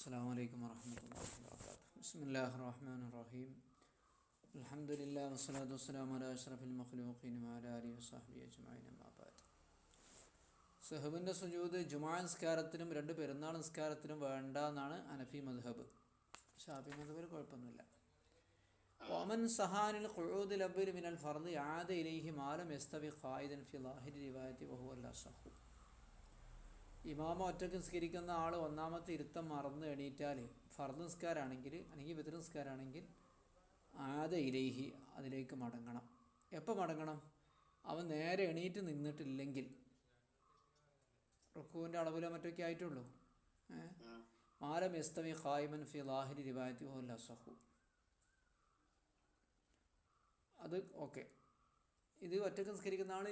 السلام عليكم ورحمة الله وبركاته بسم الله الرحمن الرحيم الحمد لله والصلاة والسلام على أشرف المخلوقين وعلى آله وصحبه أجمعين أما بعد സഹബിൻ്റെ സുജൂത് ജുമാ നിസ്കാരത്തിനും രണ്ട് പെരുന്നാൾ നിസ്കാരത്തിനും വേണ്ട എന്നാണ് അനഫി മദ്ഹബ് ഷാഫി മദ്ഹബിൽ കുഴപ്പമൊന്നുമില്ല ഒമൻ സഹാനിൽ ഖുഊദ് ലബ്ബിൽ മിനൽ ഫർദ് ആദ ഇലൈഹി മാലം യസ്തബി ഖായിദൻ ഫി ലാഹിരി റിവായത്തി വഹുവല്ല സഹു ഇമാമ ഒറ്റയ്ക്ക് നിസ്കരിക്കുന്ന ആൾ ഒന്നാമത്തെ ഇരുത്തം മറന്നു എണീറ്റാൽ ഫർദ് നിസ്കാരാണെങ്കിൽ അല്ലെങ്കിൽ വിതര നിസ്കാരാണെങ്കിൽ ആദ ഇലൈഹി അതിലേക്ക് മടങ്ങണം. എപ്പോൾ മടങ്ങണം? അവൻ നേരെ എണീറ്റ് നിന്നിട്ടില്ലെങ്കിൽ. റുക്കുവിന്റെ അളവിലോ മറ്റൊക്കെ ആയിട്ടുള്ളൂ. മാലം എസ്തമി ഖായിമൻ ഫി ലാഹിരി റിവായത്തി വഹുല്ല സഹു അത് ഓക്കെ. ഇത് ഒറ്റയ്ക്ക് നിസ്കരിക്കുന്ന ആൾ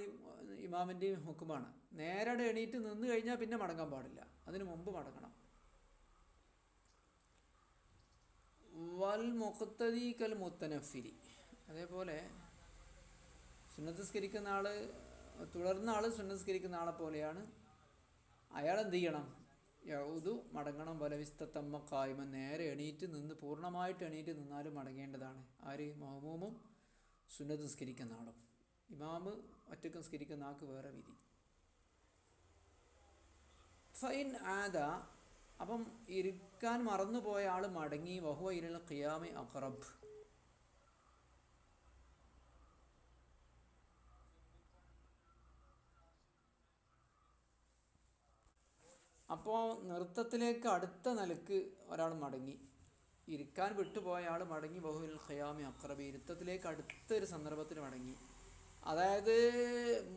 ഇമാമിന്റെയും ഹുക്കുമാണ്. നേരെ എണീറ്റ് നിന്ന് കഴിഞ്ഞാൽ പിന്നെ മടങ്ങാൻ പാടില്ല. അതിന് മുമ്പ് മടങ്ങണം. വൽ മുഖത്തതി കൽ മുത്തനഫിരി. അതേപോലെ സുനസ്കരിക്കുന്ന ആൾ തുടർന്ന ആൾ സുന്നസ്കരിക്കുന്ന ആളെ പോലെയാണ്. അയാൾ എന്ത് ചെയ്യണം? യൗതു മടങ്ങണം ബലവിസ്തത്തമ്മ കായ്മ നേരെ എണീറ്റ് നിന്ന് പൂർണമായിട്ട് എണീറ്റ് നിന്നാലും മടങ്ങേണ്ടതാണ്. ആര്? മഹമൂമും സുന്നത്ത് നിസ്കരിക്കുന്ന ആളും. ഇമാമ് ഒറ്റയ്ക്ക് നിസ്കരിക്കുന്ന ആൾക്ക് വേറെ വിധി. ഫൈൻ ആദ അപ്പം ഇരിക്കാൻ മറന്നുപോയ ആൾ മടങ്ങി വഹുവ ഇരൽ ഖിയാമി അഖറബ്. അപ്പോൾ നൃത്തത്തിലേക്ക് അടുത്ത നിലയ്ക്ക് ഒരാൾ മടങ്ങി. ഇരിക്കാൻ വിട്ടുപോയ ആൾ മടങ്ങി ബഹുവിൽ ഖയാമി അക്രബി ഇരുത്തത്തിലേക്ക് അടുത്തൊരു സന്ദർഭത്തിൽ മടങ്ങി. അതായത്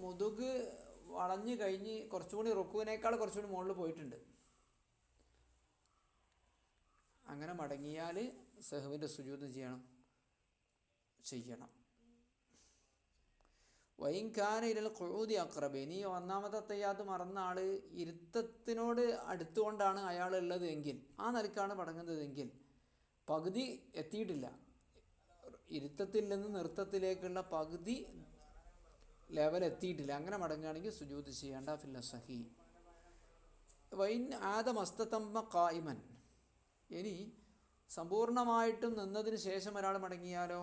മുതുക് വളഞ്ഞു കഴിഞ്ഞ് കുറച്ചുകൂടി റുക്കുവിനേക്കാൾ കുറച്ചുകൂടി മുകളിൽ പോയിട്ടുണ്ട്. അങ്ങനെ മടങ്ങിയാൽ സെഹുവിന്റെ സുജൂത് ചെയ്യണം. ചെയ്യണം. വൈകാന ഇരൽ കൊഴുതി അക്രബ് ഇനി ഒന്നാമത്തെ തയ്യാത്ത് മറന്ന ആൾ ഇരുത്തത്തിനോട് അടുത്തുകൊണ്ടാണ് അയാൾ ഉള്ളത് എങ്കിൽ ആ നിലക്കാണ് മടങ്ങുന്നതെങ്കിൽ പകുതി എത്തിയിട്ടില്ല. ഇരുത്തത്തിൽ നിന്ന് നൃത്തത്തിലേക്കുള്ള പകുതി ലെവൽ എത്തിയിട്ടില്ല. അങ്ങനെ മടങ്ങുകയാണെങ്കിൽ സുജൂത് ചെയ്യേണ്ട ഫില്ല സഹി വൈൻ ആദമസ്തത്തമ്മ കായിമൻ ഇനി സമ്പൂർണമായിട്ടും നിന്നതിന് ശേഷം ഒരാൾ മടങ്ങിയാലോ?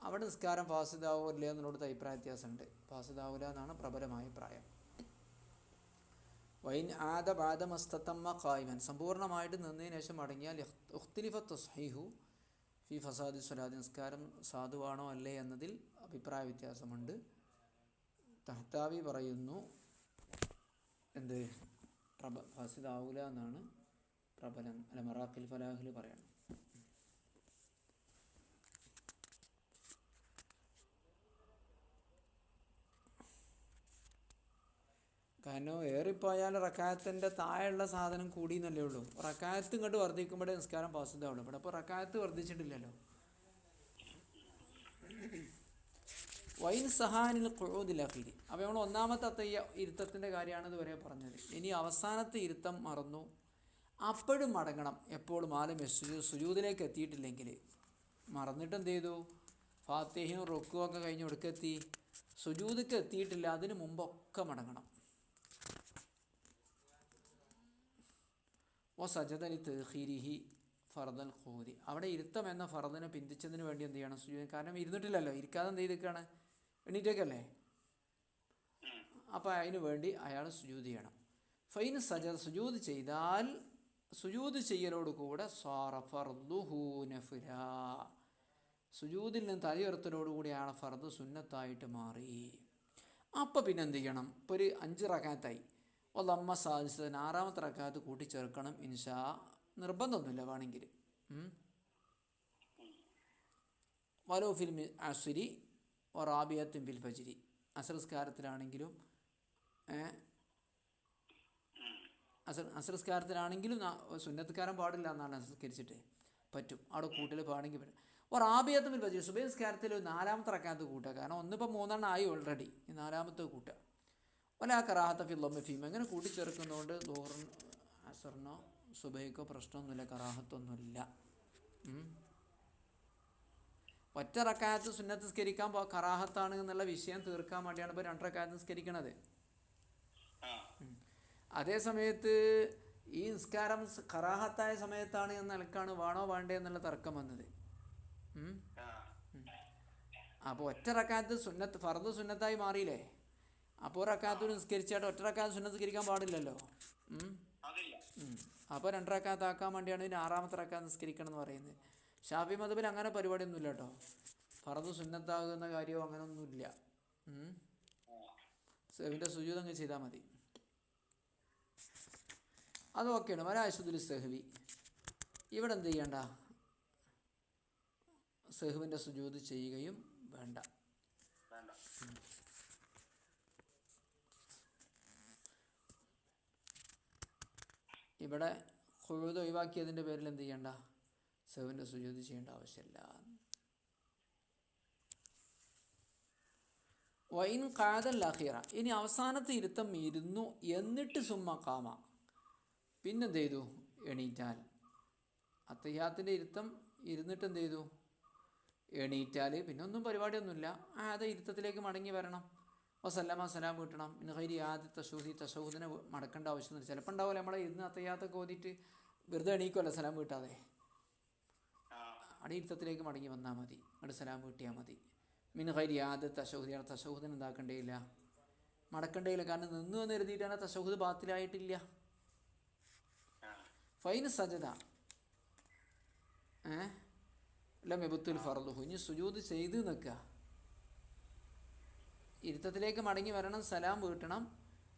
അവിടെ നിസ്കാരം ഫാസിദാവില്ല എന്നുള്ളടത്ത് അഭിപ്രായ വ്യത്യാസമുണ്ട്. ഫാസിദാവില്ല എന്നാണ് പ്രബലമായ അഭിപ്രായം വൈൻ ആദ ബാദമസ്തത്തമ്മ കായ്മൻ സമ്പൂർണമായിട്ട് നിന്നതിന് ശേഷം മടങ്ങിയാൽ ഉഖ്തിലിഫ തസ്ഹീഹു ഫി ഫസാദി സ്വലാദി നിസ്കാരം സാധുവാണോ അല്ലേ എന്നതിൽ അഭിപ്രായ വ്യത്യാസമുണ്ട് തഹ്താവി പറയുന്നു എന്ത് പ്രബ ഫാസിദാവൂല എന്നാണ് പ്രബലം അല്ല മറാഖിൽ ഫലാഹിൽ പറയണം. കാരണം ഏറിപ്പോയാൽ റക്കായത്തിന്റെ താഴെയുള്ള സാധനം കൂടി എന്നല്ലേ ഉള്ളൂ. റക്കായത്ത് ഇങ്ങോട്ട് വർദ്ധിക്കുമ്പോഴേ നിസ്കാരം പാസിതാവുള്ളൂ ഇവിടെ ഇപ്പോൾ റക്കായത്ത് വർദ്ധിച്ചിട്ടില്ലല്ലോ. വൈൻ സഹാനിൽ കൊഴുതിലഫിരി അപ്പോൾ നമ്മൾ ഒന്നാമത്തെ അത്തയ്യ ഇരുത്തത്തിന്റെ കാര്യമാണ് ഇതുവരെ പറഞ്ഞത്. ഇനി അവസാനത്തെ ഇരുത്തം മറന്നു. അപ്പോഴും മടങ്ങണം. എപ്പോഴും ആലും സുജൂ സുജൂതിലേക്ക് എത്തിയിട്ടില്ലെങ്കിൽ മറന്നിട്ട് എന്ത് ചെയ്തു? ഫാത്തേഹിനും റൊക്കും ഒക്കെ കഴിഞ്ഞ് ഒടുക്കെത്തി സുജൂതിക്ക് എത്തിയിട്ടില്ല. അതിന് മുമ്പൊക്കെ മടങ്ങണം. ഓ സജതലി തേഹീരിഹി ഫർദൽ ഖൂരി അവിടെ ഇരുത്തം എന്ന ഫർദിനെ പിന്തിച്ചതിന് വേണ്ടി എന്ത് ചെയ്യണം? സുജൂദ് കാരണം ഇരുന്നിട്ടില്ലല്ലോ. ഇരിക്കാതെ എന്ത് ചെയ്തിരിക്കുകയാണ് എണീറ്റേക്കല്ലേ? അപ്പോൾ അതിന് വേണ്ടി അയാൾ സുജൂത് ചെയ്യണം. ഫൈൻ സജ സുജൂത് ചെയ്താൽ സുജൂദ് ചെയ്യലോടുകൂടെ കൂടെ ഫർദുഹു നഫില. സുജൂദിൽ നിന്ന് തലയുയർത്തലോടുകൂടി അയാളെ ഫർദ് സുന്നത്തായിട്ട് മാറി. അപ്പോൾ പിന്നെ എന്ത് ചെയ്യണം? ഇപ്പോൾ ഒരു അഞ്ച് റക്കാത്തായി. ഒന്നമ്മ സാധിച്ചതിന് ആറാമത്തെ റക്കാത്ത് കൂട്ടിച്ചേർക്കണം ഇൻഷാ. നിർബന്ധമൊന്നുമില്ല വേണമെങ്കിൽ. വലോ ഫിൽ അസുരി ഒറാബിയത്തും ഫിൽ ഫജിരി. അസംസ്കാരത്തിലാണെങ്കിലും അസർ അസംസ്കാരത്തിലാണെങ്കിലും സുന്നത്തക്കാരൻ പാടില്ല എന്നാണ് സംസ്കരിച്ചിട്ട് പറ്റും. അവിടെ കൂട്ടൽ പാണെങ്കിൽ പറ്റും. ഒറാബിയത്തും ഫിൽ ഫജിരി. സുബൈസ്കാരത്തിൽ നാലാമത്തെ റക്കാത്ത് കൂട്ടുക. കാരണം ഒന്നിപ്പോൾ മൂന്നെണ്ണം ആയി ഓൾറെഡി നാലാമത്തെ കൂട്ടുക. ഒലാ കറാഹത്ത ഫില്ലൊമ്മ ഫീം ഇങ്ങനെ കൂട്ടിച്ചേർക്കുന്നതുകൊണ്ട് ദോറിന് അസറിനോ സുബൈക്കോ പ്രശ്നമൊന്നുമില്ല കറാഹത്തൊന്നുമില്ല. ഒറ്റ റക്കായത്ത് സുന്നത്ത് സ്കരിക്കാൻ കറാഹത്താണ് എന്നുള്ള വിഷയം തീർക്കാൻ വേണ്ടിയാണ് ഇപ്പോൾ രണ്ട് റക്കായത്ത് സ്കരിക്കണത് അതേ സമയത്ത് ഈ നിസ്കാരം കറാഹത്തായ സമയത്താണ് എന്ന നിലക്കാണ് വേണോ വേണ്ടേ എന്നുള്ള തർക്കം വന്നത്. അപ്പോൾ ഒറ്റ റക്കാത്ത് സുന്നത്ത് ഫർദ് സുന്നത്തായി മാറിയില്ലേ? അപ്പോൾ റക്കാത്ത് നിസ്കരിച്ചായിട്ട് ഒറ്റ റക്കാത്ത് സുന്നത്ത് സ്കരിക്കാൻ പാടില്ലല്ലോ. അപ്പോൾ രണ്ട് റക്കാത്ത് ആക്കാൻ വേണ്ടിയാണ് ഇതിന് ആറാമത്തെ റക്കാത്ത് നിസ്കരിക്കണം എന്ന് പറയുന്നത്. ഷാഫി മതബിൽ അങ്ങനെ പരിപാടിയൊന്നുമില്ല കേട്ടോ ഫറദ് സുന്നത്താകുന്ന കാര്യമോ അങ്ങനെയൊന്നുമില്ല ഒന്നുമില്ല സെഹുവിന്റെ സുജൂതങ്ങ് ചെയ്താൽ മതി. അത് ഓക്കെയാണ് വരാശുദുൽ സെഹ്വി. ഇവിടെ എന്ത് ചെയ്യണ്ട? സെഹുവിന്റെ സുജൂത് ചെയ്യുകയും വേണ്ട. ഇവിടെ കൊഴുത് ഒഴിവാക്കിയതിന്റെ പേരിൽ എന്ത് ചെയ്യണ്ട? സെഹുവിന്റെ സുജോതി ചെയ്യേണ്ട ആവശ്യമില്ല. വൈൻ കാതൽ അഖീറ ഇനി അവസാനത്തെ ഇരുത്തം ഇരുന്നു എന്നിട്ട് സുമ്മ കാമ പിന്നെന്ത് ചെയ്തു? എണീറ്റാൽ. അത്തയ്യാത്തിന്റെ ഇരുത്തം ഇരുന്നിട്ട് എന്ത് ചെയ്തു? എണീറ്റാൽ. പിന്നെ ഒന്നും പരിപാടിയൊന്നുമില്ല. ആദ്യ ഇരുത്തത്തിലേക്ക് മടങ്ങി വരണം. വസല്ലമ സലാം വീട്ടണം. പിന്നെ കൈരി ആദ്യ തശൂഹി തശൂഹിനെ മടക്കേണ്ട ആവശ്യമൊന്നുമില്ല. ചിലപ്പോൾ ഉണ്ടാവില്ല നമ്മളെ ഇരുന്ന് അത്തയ്യാത്തൊക്കെ ഓതിയിട്ട് വെറുതെ എണീക്കുമല്ലോ സലാം വീട്ടാതെ. ആ മടങ്ങി വന്നാൽ മതി. അവിടെ സലാം കിട്ടിയാൽ മതി. മിൻ യാത് ആദ്യ തശൂഹിയാണ് തശൂഹിന് എന്താക്കണ്ടേയില്ല മടക്കണ്ടേയില്ല കാരണം നിന്നു എന്ന് എഴുതിയിട്ടാണ് തശൂഹ് ബാത്തിലായിട്ടില്ല. ഫൈൻ സജത ഏ? അല്ല മെബുത്തുൽ ഫർദുഹു. ഇനി സുജൂത് ചെയ്ത് നിൽക്കുക. ഇരുത്തത്തിലേക്ക് മടങ്ങി വരണം സലാം വീട്ടണം.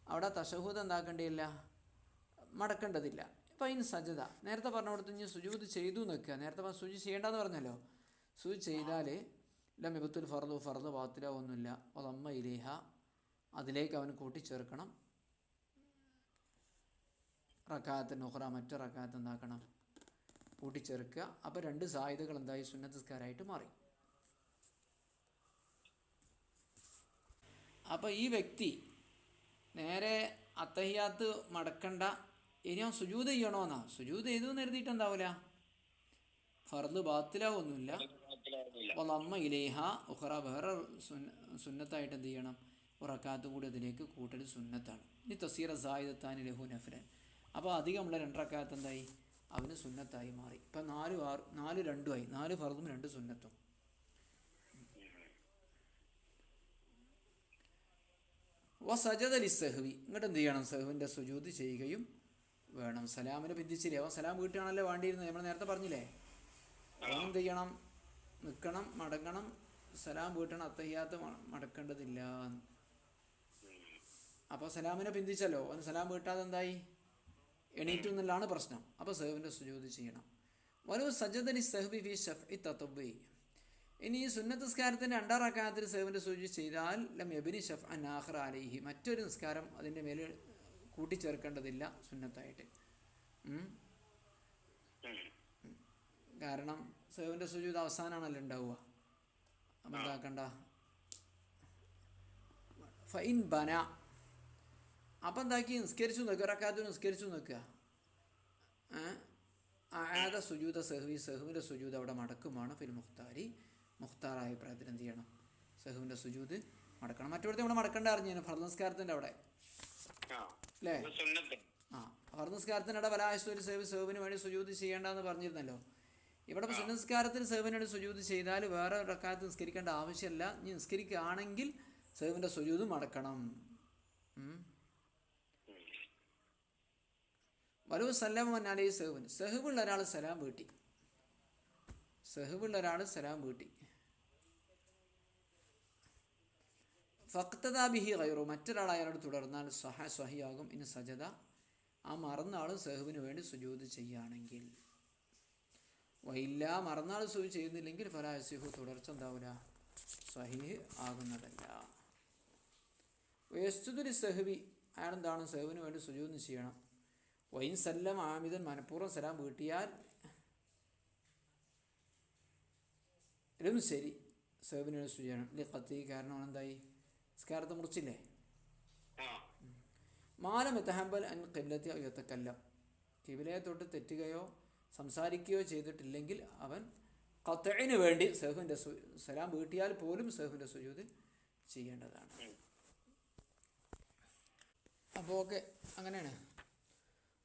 അവിടെ തശഹൂദ് എന്താക്കേണ്ടിയില്ല മടക്കേണ്ടതില്ല. ഫൈൻ സജത നേരത്തെ പറഞ്ഞ കൊടുത്ത് ഇനി സുജൂത് ചെയ്തു നിൽക്കുക. നേരത്തെ പറഞ്ഞ സുജി ചെയ്യേണ്ടെന്ന് പറഞ്ഞല്ലോ. സുജി ചെയ്താൽ ഇല്ല മെബുത്തുൽ ഫർദു ഫർദ് ഒന്നുമില്ല. അതമ്മ ഇലേഹ. അതിലേക്ക് അവൻ കൂട്ടിച്ചേർക്കണം. റക്കാത്ത് നുഹ്റ മറ്റു റക്കാത്ത് എന്താക്കണം? കൂട്ടിച്ചേർക്കുക. അപ്പോൾ രണ്ട് സായുധകൾ എന്തായി? സുന്നത്തസ്കാരായിട്ട് മാറി. അപ്പോൾ ഈ വ്യക്തി നേരെ അത്തഹിയാത്ത് മടക്കണ്ട ഇനി അവൻ സുജൂത് ചെയ്യണമെന്നാ സുജൂത് ചെയ്തു നിർത്തിയിട്ട് എന്താവില്ല ഫർദ് ബാത്തിലാവൊന്നുമില്ല. അപ്പോൾ അമ്മ ഇലേഹ ഉഹറ വേറെ സുന്നത്തായിട്ട് എന്ത് ചെയ്യണം? ഉറക്കാത്തും കൂടി അതിലേക്ക് കൂട്ടൽ സുന്നത്താണ്. ഇനി തസീറ സായുധത്താൻ ലഹു നഫ്രൻ അപ്പോൾ അധികമുള്ള രണ്ടറക്കാത്ത എന്തായി? അവന് സുന്നത്തായി മാറി. ഇപ്പം നാല് ആറ് നാല് രണ്ടുമായി. നാല് ഫർദും രണ്ട് സുന്നത്തും. വ സജതലി സഹ്വി ഇങ്ങോട്ട് എന്ത് ചെയ്യണം? സഹുവിന്റെ സുജൂത് ചെയ്യുകയും വേണം. സലാമിന് ബന്ധിച്ചില്ലേ അവൻ സലാം വീട്ടിലാണല്ലോ വേണ്ടിയിരുന്നത്. നമ്മൾ നേരത്തെ പറഞ്ഞില്ലേ? എന്ത് ചെയ്യണം നിൽക്കണം മടങ്ങണം. സലാം വീട്ടണം അത്തയ്യാത്ത മടക്കേണ്ടതില്ല. അപ്പോൾ സലാമിനെ പിന്തിച്ചല്ലോ അവന് സലാം വീട്ടാതെ എന്തായി? എണീറ്റു എന്നുള്ളതാണ് പ്രശ്നം. അപ്പോൾ സഹബിന്റെ സുജൂത് ചെയ്യണം. വലു സജദലി സഹബി ഫി ഷഫ് തത്തുബി ഇനി ഈ സുന്നത്ത് നിസ്കാരത്തിന്റെ രണ്ടാം റക്കാത്തിൽ സഹബിന്റെ സുജു ചെയ്താൽ ലം എബിനി ഷഫ് ആഹ്റ അലൈഹി. മറ്റൊരു നിസ്കാരം അതിന്റെ മേലെ കൂട്ടിച്ചേർക്കേണ്ടതില്ല സുന്നത്തായിട്ട്. കാരണം സേവന്റെ സുജൂത് അവസാനമാണല്ലോ ഉണ്ടാവുക. അപ്പം എന്താക്കണ്ട ഫൈൻ ബന. അപ്പം എന്താക്കി? നിസ്കരിച്ചു നിൽക്കുക റക്കാത്തു നിസ്കരിച്ചു നിൽക്കുക ആദ സുജൂത സെഹ്വി സെഹുവിന്റെ സുജൂത് അവിടെ മടക്കുമാണ് ഫിൽ മുഖ്താരി. മുഖ്താറായ പ്രായത്തിൽ എന്ത് ചെയ്യണം? സെഹുവിന്റെ സുജൂത് മടക്കണം. മറ്റൊരു ഇവിടെ മടക്കേണ്ട അറിഞ്ഞു ഫർദസ്കാരത്തിന്റെ അവിടെ. ആ. അല്ലേ ആ ഫർദസ്കാരത്തിനിടെ വലാശ്വരി സേവ് സേവിന് വേണ്ടി സുജൂതി ചെയ്യേണ്ടെന്ന് പറഞ്ഞിരുന്നല്ലോ. ഇവിടെ ഇപ്പോൾ സുന്നസ്കാരത്തിൽ സേവിന് വേണ്ടി സുജൂതി ചെയ്താൽ വേറെ റക്കാത്ത് നിസ്കരിക്കേണ്ട ആവശ്യമില്ല. ഇനി നിസ്കരിക്കുകയാണെങ്കിൽ സേവിന്റെ സുജൂത് അടക്കണം. വലു സലാം വന്നാലേ സെഹുവിന് സെഹുവുള്ള ഒരാൾ സലാം വീട്ടി. സെഹുവുള്ള ഒരാൾ സലാം വീട്ടി. ഫക്തദാബിഹി റൈറു മറ്റൊരാൾ അയാളോട് തുടർന്നാൽ സഹ സ്വഹിയാകും. ഇനി സജത ആ മറന്ന ആൾ സെഹുവിന് വേണ്ടി സുജൂത് ചെയ്യുകയാണെങ്കിൽ. വൈല്ല മറന്ന ആൾ സുജു ചെയ്യുന്നില്ലെങ്കിൽ ഫലാസിഹു തുടർച്ച എന്താവില്ല സഹീഹ് ആകുന്നതല്ല. വേസ്തുതുലി അയാൾ അയാളെന്താണ്? സെഹുവിന് വേണ്ടി സുജൂത് ചെയ്യണം. വൈൻ സല്ലം ആമിതൻ മനഃപൂർവം സലാം വീട്ടിയാൽ ഇതും ശരി. സെഹുവിന് വേണ്ടി സുജു ചെയ്യണം. ഇല്ലേ കത്തി കാരണം എന്തായി? സ്കാരത്തെ മുറിച്ചില്ലേ മാലം എത്തഹബൽ അൻ കിബിലത്തെ ഉയർത്തക്കല്ല കിബിലയെ തൊട്ട് തെറ്റുകയോ സംസാരിക്കുകയോ ചെയ്തിട്ടില്ലെങ്കിൽ അവൻ കത്തഴിന് വേണ്ടി സെഹുവിന്റെ സലാം വീട്ടിയാൽ പോലും സെഹുവിന്റെ സുജൂതിൽ ചെയ്യേണ്ടതാണ്. അപ്പോൾ ഓക്കെ അങ്ങനെയാണ്.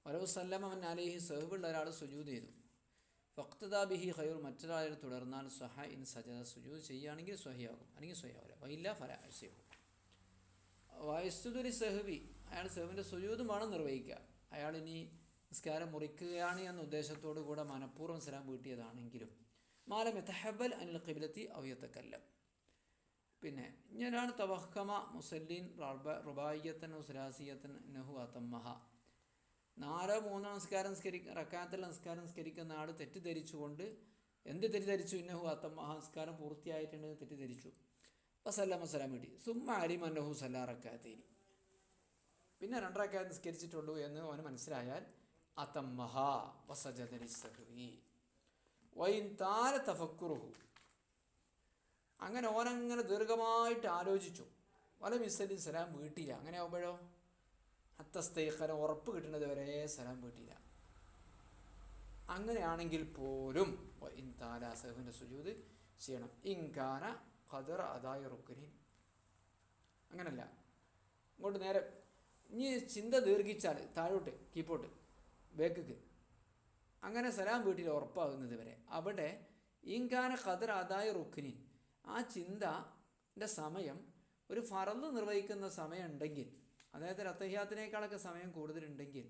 വലവ് അവൻ അലിഹി സെഹുബുള്ള ഒരാൾ സുജൂത് ചെയ്തു. ഫക്തദാ ബിഹി ഖൈർ മറ്റൊരാളിൽ തുടർന്നാൽ സഹ ഇൻ സജദ. സുജൂത് ചെയ്യുകയാണെങ്കിൽ സ്വഹിയാകും അല്ലെങ്കിൽ സ്വഹിയാവില്ല വൈല്ല ഫല ഫലാസിയാകും വയസ്തുദുരി സെഹുവി അയാൾ സെഹുവിന്റെ സുജൂതുമാണ് നിർവഹിക്കുക. അയാൾ ഇനി നിസ്കാരം മുറിക്കുകയാണ് എന്ന ഉദ്ദേശത്തോടു കൂടെ മനഃപൂർവം സലാം വീട്ടിയതാണെങ്കിലും. മാലം എത്തഹബൽ അനിൽ ഖിബിലത്തി അവയത്തക്കല്ല പിന്നെ ഇങ്ങനെയാണ് തവഹമ മുസല്ലീൻ റുബായിയത്തൻ സുലാസിയത്തൻ നഹു അതമ്മഹ. നാലോ മൂന്നോ നിസ്കാരം നിസ്കരി റക്കാത്തിൽ നിസ്കാരം നിസ്കരിക്കുന്ന ആൾ തെറ്റിദ്ധരിച്ചുകൊണ്ട് എന്ത് തെറ്റിദ്ധരിച്ചു? ഇന്നഹു അത്തമ്മഹ നമസ്കാരം പൂർത്തിയായിട്ടുണ്ടെന്ന് തെറ്റിദ്ധരിച്ചു. വസല്ലാമ സലാം വേണ്ടി സുമ്മ അരിമനഹു സല്ലാ പിന്നെ രണ്ടാക്കാൻ നിസ്കരിച്ചിട്ടുള്ളൂ എന്ന് അവന് മനസ്സിലായാൽ അതമ്മഹ വസജദലി സഹ്വി വൈൻ താര തഫക്കുറുഹു. അങ്ങനെ ഓനങ്ങനെ ദീർഘമായിട്ട് ആലോചിച്ചു. വല മിസ്സലി സലാം വീട്ടില്ല. അങ്ങനെ ആവുമ്പോഴോ? ഹത്തസ്തേഖന ഉറപ്പ് കിട്ടുന്നത് വരെ സലാം വീട്ടില്ല. അങ്ങനെയാണെങ്കിൽ പോലും ഇൻ താല സഹുവിന്റെ സുജൂത് ചെയ്യണം. ഇൻകാന ഖദർ അതായ റുക്കനിൻ അങ്ങനല്ല. ഇങ്ങോട്ട് നേരെ ഇനി ചിന്ത ദീർഘിച്ചാൽ താഴോട്ട് കീപ്പോട്ട് ബേക്കക്ക്. അങ്ങനെ സലാം വീട്ടിൽ ഉറപ്പാകുന്നത് വരെ. അവിടെ ഇങ്കാന ഖദർ അതായ റുഖ്നിൻ ആ ചിന്തന്റെ സമയം ഒരു ഫറന്ന് നിർവഹിക്കുന്ന സമയം ഉണ്ടെങ്കിൽ അതായത് അത്തഹ്യാത്തിനേക്കാളൊക്കെ സമയം കൂടുതലുണ്ടെങ്കിൽ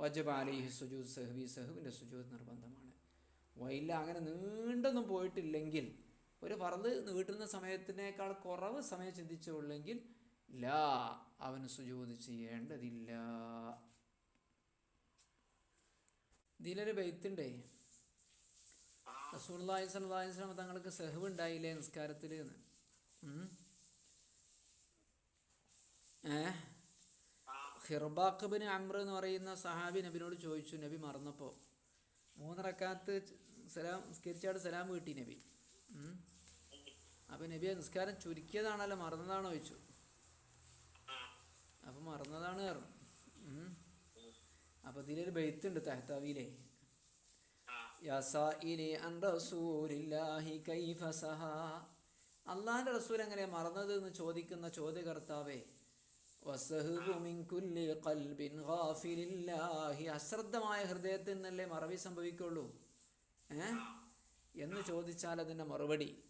വജബാലി അലിഹി സുജൂദ് സഹബി സഹബിന്റെ സുജൂദ് നിർബന്ധമാണ്. വൈല അങ്ങനെ നീണ്ടൊന്നും പോയിട്ടില്ലെങ്കിൽ ഒരു ഫറന്ന് നീട്ടുന്ന സമയത്തിനേക്കാൾ കുറവ് സമയം ചിന്തിച്ചുള്ളെങ്കിൽ ലാ അവന് സുജൂദ് ചെയ്യേണ്ടതില്ല. ഇതിലൊരു ബെയ്ത്തുണ്ടേ. റസൂള്ളി തങ്ങൾക്ക് സെഹവ് ഉണ്ടായില്ലേ നിസ്കാരത്തിൽ എന്ന് ഏ? ഹിർബാഖബിന് അമ്ര എന്ന് പറയുന്ന സഹാബി നബിനോട് ചോദിച്ചു നബി മറന്നപ്പോൾ മൂന്നിറക്കാത്ത് സലാം നിസ്കരിച്ചാട് സലാം വീട്ടി നബി. അപ്പം നബി നിസ്കാരം ചുരുക്കിയതാണല്ലോ മറന്നതാണോ ചോദിച്ചു. അപ്പൊ മറന്നതാണ് കാരണം അപ്പൊ ഇതിലൊരു ബെയ്ത്തുണ്ട് തഹ്താവിയിലെ. അള്ളാഹിന്റെ റസൂൽ എങ്ങനെ മറന്നത് എന്ന് ചോദിക്കുന്ന ചോദ്യകർത്താവേ അശ്രദ്ധമായ ഹൃദയത്തിൽ നിന്നല്ലേ മറവി സംഭവിക്കുള്ളൂ. ഏ? എന്ന് ചോദിച്ചാൽ അതിന്റെ മറുപടി.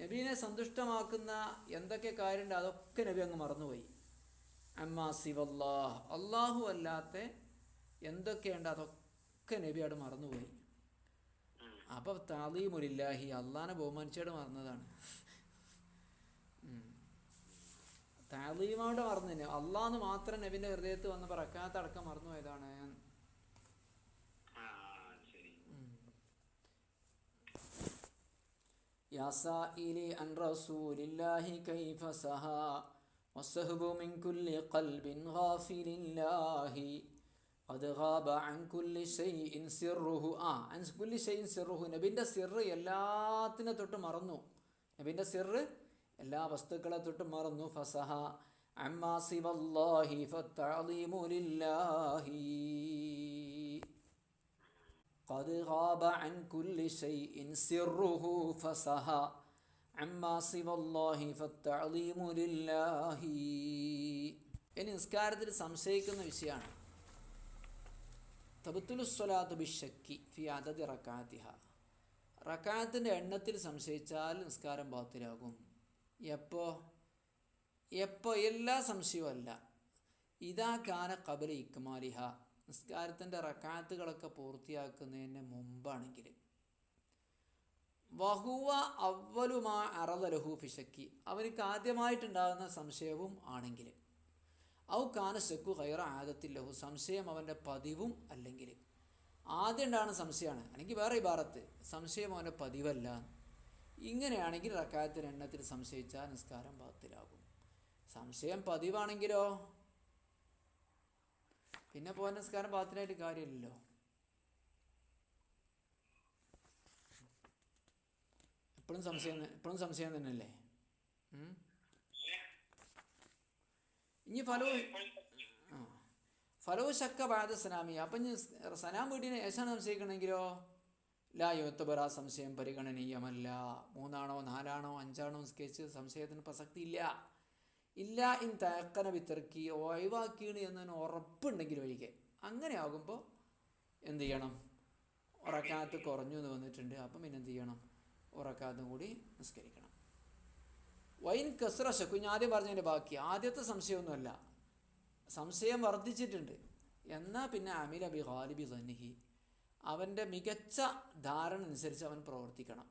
നബീനെ സന്തുഷ്ടമാക്കുന്ന എന്തൊക്കെ കാര്യമുണ്ട് അതൊക്കെ നബി അങ്ങ് മറന്നുപോയി. അമ്മാ സിവല്ലാഹ് അള്ളാഹു അല്ലാത്ത എന്തൊക്കെയുണ്ട് അതൊക്കെ നബി അവിടെ മറന്നുപോയി. അപ്പോൾ താലീമുലില്ലാഹി അള്ളാനെ ബഹുമാനിച്ചോട് മറന്നതാണ്. താലീമോടെ മറന്നു അള്ളാന്ന് മാത്രം നബിന്റെ ഹൃദയത്ത് വന്ന റക്കാത്ത അടക്കം മറന്നുപോയതാണ്. يا سائلي عن رسول الله كيف سها والسهب من كل قلب غافل الله قد غاب عن كل شيء سره ആ عن كل شيء سره നബിൻ്റെ സിറ് എല്ലാത്തിനെ തൊട്ട് മറന്നു നബിൻ്റെ സിറ് എല്ലാ വസ്തുക്കളെ തൊട്ട് മറന്നു ഫസഹ അമ്മാ സിവല്ലാഹി ഫത്തഅലീമു ലില്ലാഹി قد غاب عن كل شيء سره فسها عما سوى الله فالتعظيم لله ഇനി നിസ്കാരത്തിൽ സംശയിക്കുന്ന വിഷയമാണ് തബത്തുലുസ്വലാത്ത് ബിഷക്കി ഫി അതതി റക്കാത്തിഹ റക്കാത്തിൻ്റെ എണ്ണത്തിൽ സംശയിച്ചാൽ നിസ്കാരം ബാത്തിലാകും എപ്പോ എപ്പോ എല്ലാ സംശയവും അല്ല ഇതാ കാന കബല ഇക്മാലിഹ നിസ്കാരത്തിന്റെ റക്കാത്തുകളൊക്കെ പൂർത്തിയാക്കുന്നതിന് മുമ്പാണെങ്കിൽ. വഹുവ അവലുമാ അറവലഹു ഫിഷക്കി അവർക്ക് ആദ്യമായിട്ടുണ്ടാകുന്ന സംശയവും ആണെങ്കിൽ. ഔ കാന ശക്കു ഹൈറ ആദത്തിൽ ലഹു സംശയം അവന്റെ പതിവും അല്ലെങ്കിൽ. ആദ്യം ഉണ്ടാകുന്ന സംശയമാണ്. അല്ലെങ്കിൽ വേറെ ഇബാറത്ത്. സംശയം അവന്റെ പതിവല്ല. ഇങ്ങനെയാണെങ്കിൽ റക്കായത്തിന് എണ്ണത്തിൽ സംശയിച്ചാൽ നിസ്കാരം പാത്തിലാകും സംശയം പതിവാണെങ്കിലോ? പിന്നെ പോകാൻ നിസ്കാരം പാത്തിനായിട്ട് കാര്യമില്ലല്ലോ. എപ്പോഴും സംശയം എപ്പോഴും സംശയം തന്നെയല്ലേ? ഇനി ഫലവും ആ. ഫലോ ശക്ക ബാധ സനാമി. അപ്പം സലാം വീട്ടിനെ ഏശാണ് സംശയിക്കണമെങ്കിലോ? ലാ യുവത്തബറ സംശയം പരിഗണനീയമല്ല. മൂന്നാണോ നാലാണോ അഞ്ചാണോ സ്കെച്ച് സംശയത്തിന് പ്രസക്തി ഇല്ല ഇൻ തയക്കന വിത്തിറക്കി ഒഴിവാക്കിയാണ് എന്നതിന് ഉറപ്പുണ്ടെങ്കിൽ ഒഴികെ. അങ്ങനെ ആകുമ്പോൾ എന്ത് ചെയ്യണം? ഉറക്കാത്ത് കുറഞ്ഞു എന്ന് വന്നിട്ടുണ്ട്. അപ്പം പിന്നെ എന്ത് ചെയ്യണം? ഉറക്കാത്തും കൂടി നിസ്കരിക്കണം. വൈൻ കസ്ര ശക്കു ഞാൻ ആദ്യം പറഞ്ഞതിന്റെ ബാക്കി. ആദ്യത്തെ സംശയമൊന്നുമല്ല. സംശയം വർദ്ധിച്ചിട്ടുണ്ട്. എന്നാൽ പിന്നെ അമില ബി ഹാലിബി സന്നിഹി. അവന്റെ മികച്ച ധാരണ അനുസരിച്ച് അവൻ പ്രവർത്തിക്കണം.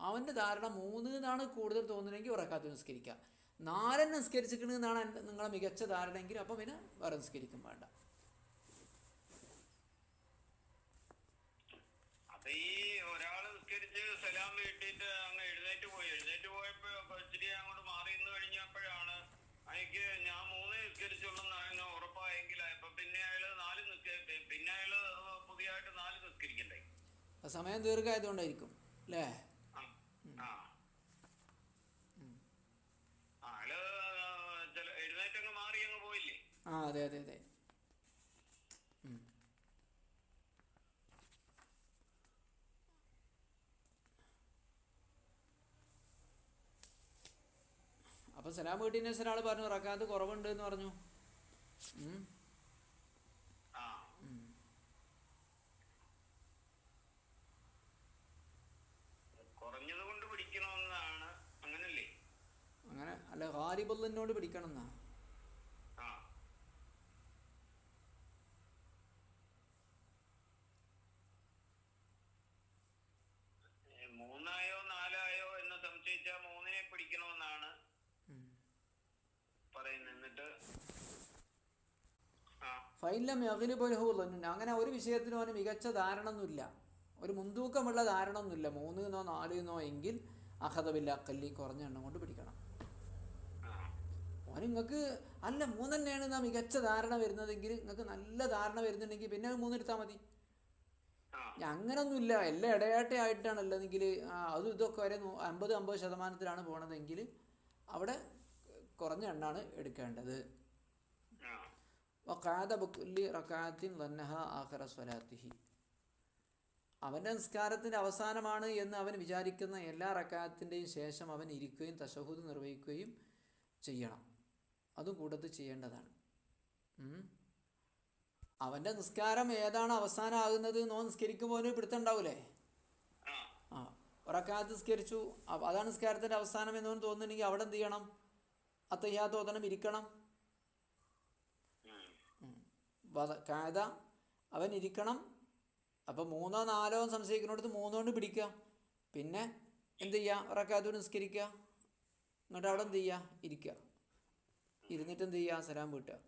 അവന്റെ ധാരണ മൂന്ന് എന്നാണ് കൂടുതൽ തോന്നുന്നതെങ്കിൽ ഉറക്കാത്ത നിസ്കരിക്കുക നാലെണ്ണം നിസ്കരിച്ചിരിക്കണമെന്നാണ് എന്റെ നിങ്ങളെ മികച്ച ധാരണയെങ്കിൽ അപ്പം പിന്നെ വേറെ നിസ്കരിക്കും വേണ്ട. ഈ ഒരാൾ നിസ്കരിച്ച് സലാം വീട്ടിട്ട് അങ്ങ് എഴുന്നേറ്റ് പോയി. എഴുന്നേറ്റ് പോയപ്പോ ഇച്ചിരി അങ്ങോട്ട് മാറി നിന്ന് കഴിഞ്ഞപ്പോഴാണ് എനിക്ക് ഞാൻ മൂന്ന് നിസ്കരിച്ചുള്ളൂ എന്ന് ഉറപ്പായെങ്കിൽ അപ്പൊ പിന്നെ അയാൾ നാല് നിസ്ക- പിന്നെ അയാൾ പുതിയതായിട്ട് നാല് നിസ്കരിക്കണ്ടേ? അപ്പം സമയം ദീർഘമായതുകൊണ്ടായിരിക്കും അല്ലേ ആ ആ ആ, അയാൾ ചില എഴുന്നേറ്റ് അങ്ങ് മാറി അങ്ങ് പോയില്ലേ ആ അതെ അതെ അതെ. ഉം. അപ്പം സലാം വീട്ടിന് ഒരാൾ പറഞ്ഞു റക്കാത്ത് കുറവുണ്ട് എന്ന് പറഞ്ഞു. ഉം. ആ. കുറഞ്ഞത് കൊണ്ട് പിടിക്കണമെന്നാണ്. അങ്ങനല്ലേ? അങ്ങനെ അല്ല ഹാരിബുള്ളിനോട് പിടിക്കണം എന്നാ ആ ഏ, മൂന്നായോ നാലായോ എന്ന് സംശയിച്ച മൂന്നിനെ പിടിക്കണമെന്നാണ് പറയുന്നത് എന്നിട്ട് ഫൈലം യഗിലിബുലഹുല്ലുണ്ട് അങ്ങനെ ഒരു വിഷയത്തിനും അവന് മികച്ച ധാരണ ഒന്നുമില്ല ഒരു മുൻതൂക്കമുള്ള ധാരണ ഒന്നുമില്ല മൂന്ന് എന്നോ നാല് എന്നോ എങ്കിൽ അഹദബില്ല കല്ലി കുറഞ്ഞ എണ്ണം കൊണ്ട് പിടിക്കണം. ഓന് നിങ്ങൾക്ക് അല്ല മൂന്നെണ്ണയാണ് എന്നാ മികച്ച ധാരണ വരുന്നതെങ്കിൽ നിങ്ങൾക്ക് നല്ല ധാരണ വരുന്നുണ്ടെങ്കിൽ പിന്നെ മൂന്നെടുത്താൽ മതി. അങ്ങനൊന്നുമില്ല. എല്ലാം ഇടയാട്ടയായിട്ടാണ് ഉള്ളതെങ്കിൽ അതും ഇതൊക്കെ വരെ നൂ- അമ്പത് അമ്പത് ശതമാനത്തിലാണ് പോണതെങ്കിൽ അവിടെ കുറഞ്ഞ എണ്ണാണ് എടുക്കേണ്ടത്. അവന്റെ വഖാദ ബുക്കുല്ലി റക്കാത്തിൻ ലന്നഹ ആഖിറ സ്വലാത്തിഹി. അവന്റെ നിസ്കാരത്തിന്റെ അവസാനമാണ് എന്ന് അവൻ വിചാരിക്കുന്ന എല്ലാ റക്കാത്തിന്റെയും ശേഷം അവൻ ഇരിക്കുകയും തശഹൂദ് നിർവഹിക്കുകയും ചെയ്യണം. അതും കൂട്ടത്തിൽ ചെയ്യേണ്ടതാണ്. അവന്റെ അവന്റെ നിസ്കാരം ഏതാണ് അവസാനമാകുന്നത് നോ നിസ്കരിക്കുമ്പോൾ അവന് പിടുത്തം ഉണ്ടാവൂലേ ആ. ആ. ഒരക്കാലത്ത് നിസ്കരിച്ചു. അതാണ് നിസ്കാരത്തിന്റെ അവസാനം എന്നോന്ന് തോന്നുന്നുണ്ടെങ്കിൽ അവിടെ എന്ത് ചെയ്യണം? അത്തയ്യാത്ത ഓതണം ഇരിക്കണം കായത അവൻ ഇരിക്കണം. അപ്പോൾ മൂന്നോ നാലോ സംശയിക്കുന്നിടത്ത് മൂന്നോണ്ട് പിടിക്കുക. പിന്നെ എന്ത് ചെയ്യുക ഒരക്കാത്തോട് നിസ്കരിക്കുക. എന്നിട്ട് അവിടെ എന്ത് ചെയ്യുക? ഇരിക്കുക. ഇരുന്നിട്ട് എന്ത് ചെയ്യുക? സലാം വീട്ടുക.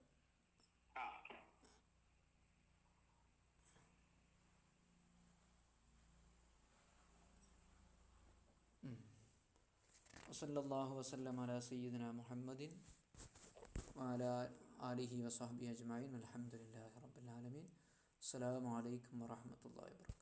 വസല്ലല്ലാഹു വസല്ലം അലാ സയ്യിദിന മുഹമ്മദിൻ വഅലാ ആലിഹി വസഹബി അജ്മഈൻ അൽഹംദുലില്ലാഹി റബ്ബിൽ ആലമീൻ. അസ്സലാമു അലൈക്കും വറഹ്മത്തുള്ളാഹി വബറകാതുഹു